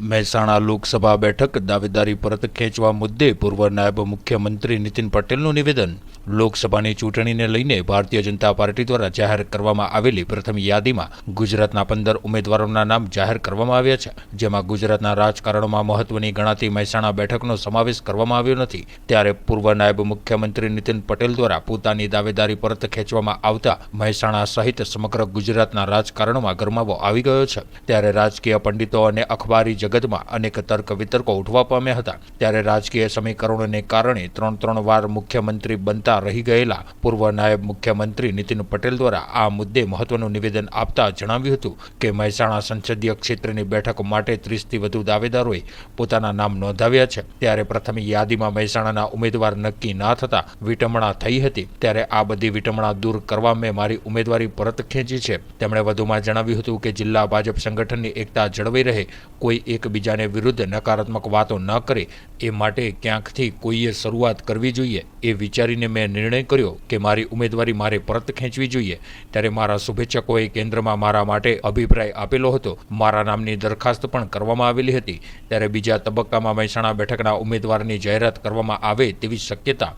મહેસાણા લોકસભા બેઠક દાવેદારી પરત ખેંચવા મુદ્દે પૂર્વ નાયબ મુખ્યમંત્રી નીતિન પટેલનું નિવેદન. લોકસભાની ચૂંટણીને લઈને ભારતીય જનતા પાર્ટી દ્વારા જાહેર કરવામાં આવેલી પ્રથમ યાદીમાં ગુજરાતના પંદર ઉમેદવારોના નામ જાહેર કરવામાં આવ્યા છે. જેમાં ગુજરાતના રાજકારણમાં મહત્વની ગણાતી મહેસાણા બેઠકનો સમાવેશ કરવામાં આવ્યો નથી. ત્યારે પૂર્વ નાયબ મુખ્યમંત્રી નીતિન પટેલ દ્વારા પોતાની દાવેદારી પરત ખેંચવામાં આવતા મહેસાણા સહિત સમગ્ર ગુજરાતના રાજકારણમાં ગરમાવો આવી ગયો છે. ત્યારે રાજકીય પંડિતો અને અખબારી જગતમાં અનેક તર્ક વિતર્કો ઉઠવા પામ્યા હતા. ત્યારે રાજકીય સમીકરણોને કારણે ત્રણ ત્રણ વાર મુખ્યમંત્રી બનતા રહી ગયેલા. પૂર્વ નાયબ મુખ્યમંત્રી નીતિન પટેલ દ્વારા આ મુદ્દે મહત્વનું નિવેદન આપતા જણાવ્યું હતું કે મહેસાણા સંસદીય ક્ષેત્રની બેઠક માટે ત્રીસથી વધુ દાવેદારોએ પોતાના નામ નોંધાવ્યા છે. ત્યારે પ્રથમ યાદીમાં મહેસાણાના ઉમેદવાર નક્કી ના થતા વિટમણા થઈ હતી. ત્યારે આ બધી વિટમણા દૂર કરવા મેં મારી ઉમેદવારી પરત ખેંચી છે. તેમણે વધુમાં જણાવ્યું હતું કે જિલ્લા ભાજપ સંગઠનની એકતા જળવાઈ રહે. કોઈ એકબીજાને વિરુદ્ધ નકારાત્મક વાતો ન કરે. એ માટે ક્યાંકથી કોઈએ શરૂઆત કરવી જોઈએ એ વિચારીને મેં નિર્ણય કર્યો કે મારી ઉમેદવારી મારે પરત ખેંચવી જોઈએ. ત્યારે મારા શુભેચ્છકોએ કેન્દ્રમાં મારા માટે અભિપ્રાય આપેલો હતો. મારા નામની દરખાસ્ત પણ કરવામાં આવેલી હતી. ત્યારે બીજા તબક્કામાં મહેસાણા બેઠકના ઉમેદવારની જાહેરાત કરવામાં આવે તેવી શક્યતા.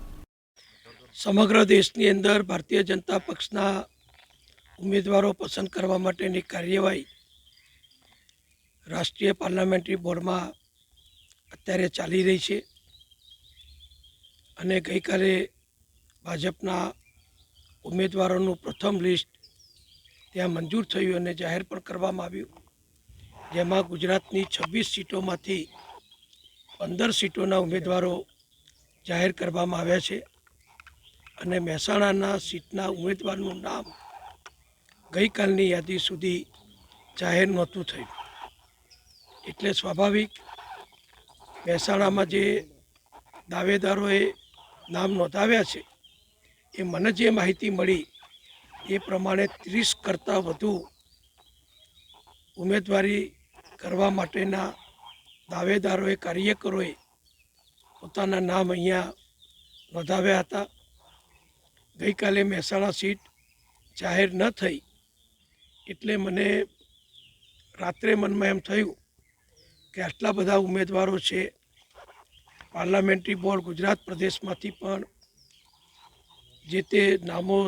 સમગ્ર દેશની અંદર ભારતીય જનતા પક્ષના ઉમેદવારો પસંદ કરવા માટેની કાર્યવાહી રાષ્ટ્રીય પાર્લામેન્ટરી બોર્ડમાં અત્યારે ચાલી રહી છે. અને ગઈકાલે ભાજપના ઉમેદવારોનું પ્રથમ લિસ્ટ ત્યાં મંજૂર થયું અને જાહેર પણ કરવામાં આવ્યું. જેમાં ગુજરાતની છવ્વીસ સીટોમાંથી પંદર સીટોના ઉમેદવારો જાહેર કરવામાં આવ્યા છે અને મહેસાણાના સીટના ઉમેદવારનું નામ ગઈકાલની યાદી સુધી જાહેર નહોતું થયું. એટલે સ્વાભાવિક મહેસાણામાં જે દાવેદારોએ નામ નોંધાવ્યા છે એ મને જે માહિતી મળી એ પ્રમાણે ત્રીસ કરતાં વધુ ઉમેદવારી કરવા માટેના દાવેદારોએ, કાર્યકરોએ પોતાના નામ અહીંયા નોંધાવ્યા હતા. ગઈકાલે મહેસાણા સીટ જાહેર ન થઈ એટલે મને રાત્રે મનમાં એમ થયું કે આટલા બધા ઉમેદવારો છે. પાર્લામેન્ટરી બોર્ડ ગુજરાત પ્રદેશમાંથી પણ જે તે નામો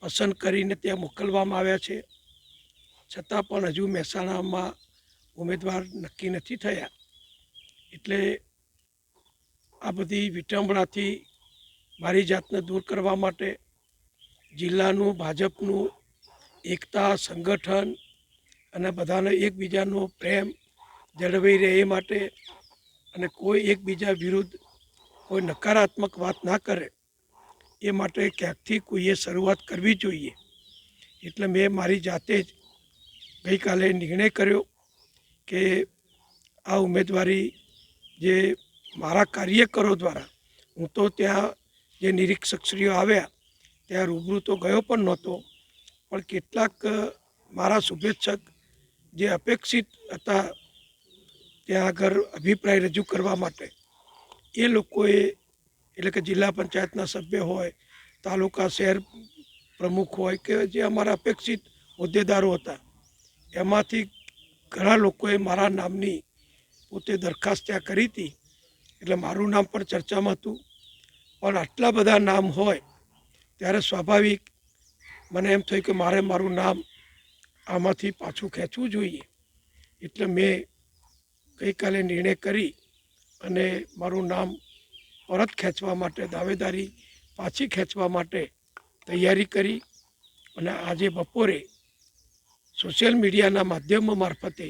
પસંદ કરીને ત્યાં મોકલવામાં આવ્યા છે. છતાં પણ હજુ મહેસાણામાં ઉમેદવાર નક્કી નથી થયા. એટલે આ બધી વિટંબણાથી મારી જાતને દૂર કરવા માટે જિલ્લાનું, ભાજપનું, એકતા, સંગઠન અને બધાને એકબીજાનો પ્રેમ જળવાઈ રહે એ માટે અને કોઈ એકબીજા વિરુદ્ધ કોઈ નકારાત્મક વાત ના કરે એ માટે ક્યાંકથી કોઈએ શરૂઆત કરવી જોઈએ? એટલે મેં મારી જાતે જ ગઈકાલે નિર્ણય કર્યો કે આ ઉમેદવારી જે મારા કાર્યકરો દ્વારા, હું તો ત્યાં જે નિરીક્ષકશ્રીઓ આવ્યા, ત્યાં રૂબરૂ તો ગયો પણ નહોતો. પણ કેટલાક મારા શુભેચ્છક જે અપેક્ષિત હતા, ત્યાં આગળ અભિપ્રાય રજૂ કરવા માટે, એ લોકોએ એટલે કે જિલ્લા પંચાયતના સભ્ય હોય, તાલુકા શહેર પ્રમુખ હોય કે જે અમારા અપેક્ષિત હોદ્દેદારો હતા, એમાંથી ઘણા લોકોએ મારા નામની પોતે દરખાસ્ત ત્યાં કરી હતી. એટલે મારું નામ પણ ચર્ચામાં હતું. પણ આટલા બધા નામ હોય, ત્યારે સ્વાભાવિક મને એમ થયું કે મારે મારું નામ આમાંથી પાછું ખેંચવું જોઈએ. એટલે મેં ગઈકાલે નિર્ણય કરી અને મારું નામ પરત ખેંચવા માટે દાવેદારી પાછી ખેંચવા માટે તૈયારી કરી અને આજે બપોરે સોશિયલ મીડિયાના માધ્યમો મારફતે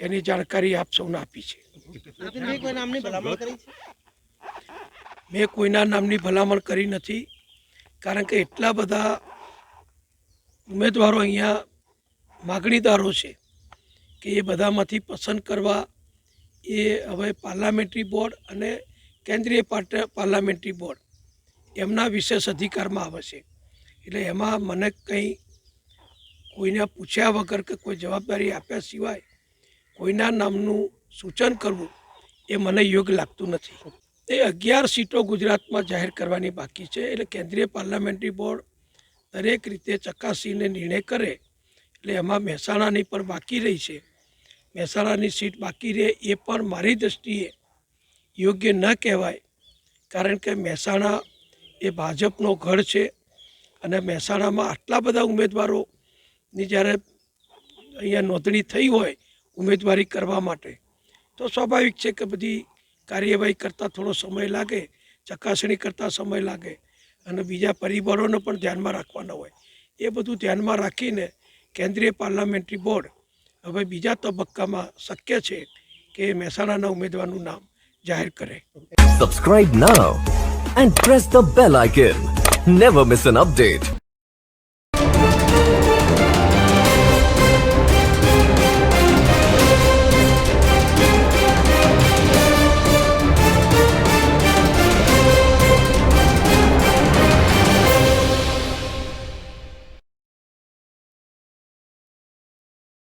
એની જાણકારી આપ સૌને આપી છે. મેં કોઈના નામની ભલામણ કરી નથી કારણ કે એટલા બધા ઉમેદવારો અહીંયા માગણીદારો છે કે એ બધામાંથી પસંદ કરવા એ હવે પાર્લામેન્ટરી બોર્ડ અને કેન્દ્રીય પાર્લામેન્ટરી બોર્ડ એમના વિશેષ અધિકારમાં આવે છે. એટલે એમાં મને કંઈ કોઈને પૂછ્યા વગર કે કોઈ જવાબદારી આપ્યા સિવાય કોઈના નામનું સૂચન કરવું એ મને યોગ્ય લાગતું નથી. એ અગિયાર સીટો ગુજરાતમાં જાહેર કરવાની બાકી છે. એટલે કેન્દ્રીય પાર્લામેન્ટરી બોર્ડ દરેક રીતે ચકાસીને નિર્ણય કરે એટલે એમાં મહેસાણાની પણ બાકી રહી છે. મહેસાણાની સીટ બાકી રહે એ પણ મારી દૃષ્ટિએ યોગ્ય ન કહેવાય. કારણ કે મહેસાણા એ ભાજપનો ગઢ છે અને મહેસાણામાં આટલા બધા ઉમેદવારોની જ્યારે અહીંયા નોંધણી થઈ હોય ઉમેદવારી કરવા માટે, તો સ્વાભાવિક છે કે બધી કાર્યવાહી કરતાં થોડો સમય લાગે, ચકાસણી કરતાં સમય લાગે અને બીજા પરિબળોને પણ ધ્યાનમાં રાખવાના હોય. એ બધું ધ્યાનમાં રાખીને કેન્દ્રીય પાર્લામેન્ટરી બોર્ડ હવે બીજા તબક્કામાં શક્ય છે કે મહેસાણાના ઉમેદવારનું નામ જાહેર કરે Subscribe now and press the bell icon. Never miss an update.